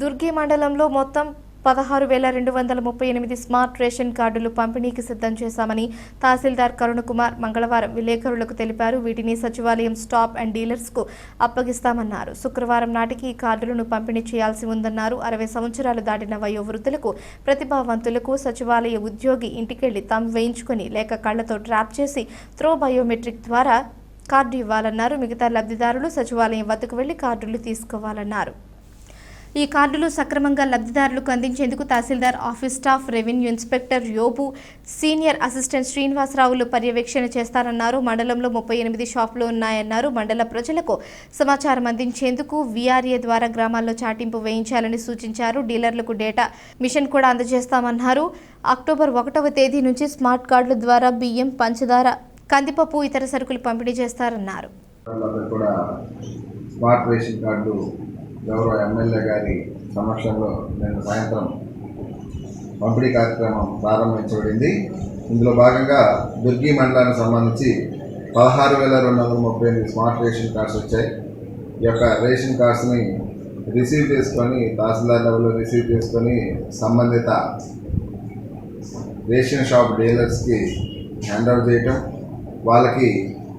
దుర్గి మండలంలో మొత్తం పదహారు వేల రెండు వందల ముప్పై ఎనిమిది స్మార్ట్ రేషన్ కార్డులు పంపిణీకి సిద్ధం చేశామని తహసీల్దార్ కరుణకుమార్ మంగళవారం విలేకరులకు తెలిపారు. వీటిని సచివాలయం స్టాప్ అండ్ డీలర్స్కు అప్పగిస్తామన్నారు. శుక్రవారం నాటికి ఈ కార్డులను పంపిణీ చేయాల్సి ఉందన్నారు. అరవై సంవత్సరాలు దాటిన వయోవృద్ధులకు ప్రతిభావంతులకు సచివాలయ ఉద్యోగి ఇంటికెళ్ళి తాము వేయించుకొని లేక కళ్ళతో ట్రాప్ చేసి త్రో బయోమెట్రిక్ ద్వారా కార్డు ఇవ్వాలన్నారు. మిగతా లబ్ధిదారులు సచివాలయం వద్దకు వెళ్ళి కార్డులు తీసుకోవాలన్నారు. ఈ కార్డులు సక్రమంగా లబ్ధిదారులకు అందించేందుకు tahsildar office staff revenue inspector Yobu senior assistant శ్రీనివాసరావులు పర్యవేక్షణ చేస్తారన్నారు. మండలంలో ముప్పై ఎనిమిది షాపులు ఉన్నాయన్నారు. మండల ప్రజలకు సమాచారం అందించేందుకు వీఆర్ఏ ద్వారా గ్రామాల్లో చాటింపు వేయించాలని సూచించారు. డీలర్లకు డేటా మిషన్ కూడా అందజేస్తామన్నారు. అక్టోబర్ ఒకటవ తేదీ నుంచి స్మార్ట్ కార్డుల ద్వారా బియ్యం పంచదార కందిపప్పు ఇతర సరుకులు పంపిణీ చేస్తారన్నారు. స్మార్ట్ రేషన్ కార్డు గౌరవ ఎమ్మెల్యే గారి సమక్షంలో నిన్న సాయంత్రం పంపిణీ కార్యక్రమం ప్రారంభించబడింది. ఇందులో భాగంగా దుర్గి మండలానికి సంబంధించి పదహారు వేల రెండు వందల ముప్పై ఎనిమిది స్మార్ట్ రేషన్ కార్డ్స్ వచ్చాయి. ఈ యొక్క రేషన్ కార్డ్స్ని రిసీవ్ చేసుకొని తహసీల్దార్ లెవెల్లో రిసీవ్ చేసుకొని సంబంధిత రేషన్ షాప్ డీలర్స్కి హ్యాండ్ అవుట్ చేయటం వాళ్ళకి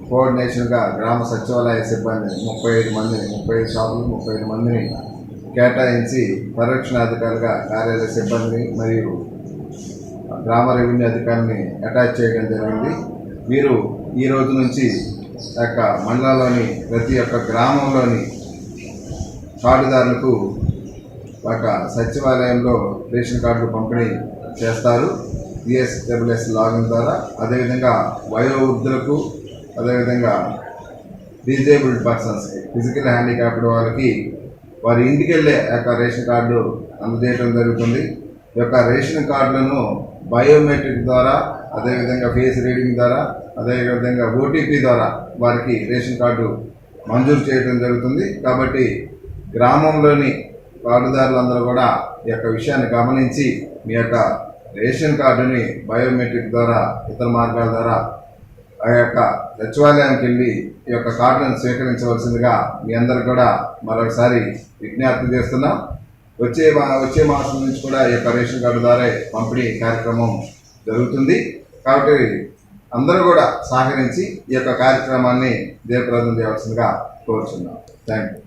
కోఆర్డినేషన్గా గ్రామ సచివాలయ సిబ్బంది ముప్పై ఐదు మందిని ముప్పై ఐదు షాపులు ముప్పై ఐదు మందిని కేటాయించి పరిరక్షణాధికారులుగా కార్యాలయ సిబ్బందిని మరియు గ్రామ రెవెన్యూ అధికారిని అటాచ్ చేయడం జరిగింది. వీరు ఈ రోజు నుంచి యొక్క మండలంలోని ప్రతి ఒక్క గ్రామంలోని కార్డుదారులకు ఒక సచివాలయంలో రేషన్ కార్డులు పంపిణీ చేస్తారు. ఈఎస్డబ్ల్యూఎస్ లాగిన్ ద్వారా. అదేవిధంగా వయోవృద్ధులకు అదేవిధంగా డిజేబుల్డ్ పర్సన్స్ ఫిజికల్ హ్యాండిక్యాప్డ్ వాళ్ళకి వారి ఇంటికి వెళ్ళే యొక్క రేషన్ కార్డు అందజేయడం జరుగుతుంది. ఈ యొక్క రేషన్ కార్డులను బయోమెట్రిక్ ద్వారా అదేవిధంగా ఫేస్ రీడింగ్ ద్వారా అదేవిధంగా ఓటీపీ ద్వారా వారికి రేషన్ కార్డు మంజూరు చేయడం జరుగుతుంది. కాబట్టి గ్రామంలోని కార్డుదారులందరూ కూడా ఈ యొక్క విషయాన్ని గమనించి మీ యొక్క రేషన్ కార్డుని బయోమెట్రిక్ ద్వారా ఇతర మార్గాల ద్వారా ఆ యొక్క సచివాలయానికి వెళ్ళి ఈ యొక్క కార్డులను స్వీకరించవలసిందిగా మీ అందరు కూడా మరొకసారి విజ్ఞప్తి చేస్తున్నాం. వచ్చే మా- వచ్చే మాసం నుంచి కూడా ఈ యొక్క రేషన్ కార్డు ద్వారా పంపిణీ కార్యక్రమం జరుగుతుంది. కాబట్టి అందరూ కూడా సహకరించి ఈ యొక్క కార్యక్రమాన్ని జయప్రదం చేయవలసిందిగా కోరుచున్నాం. Thank you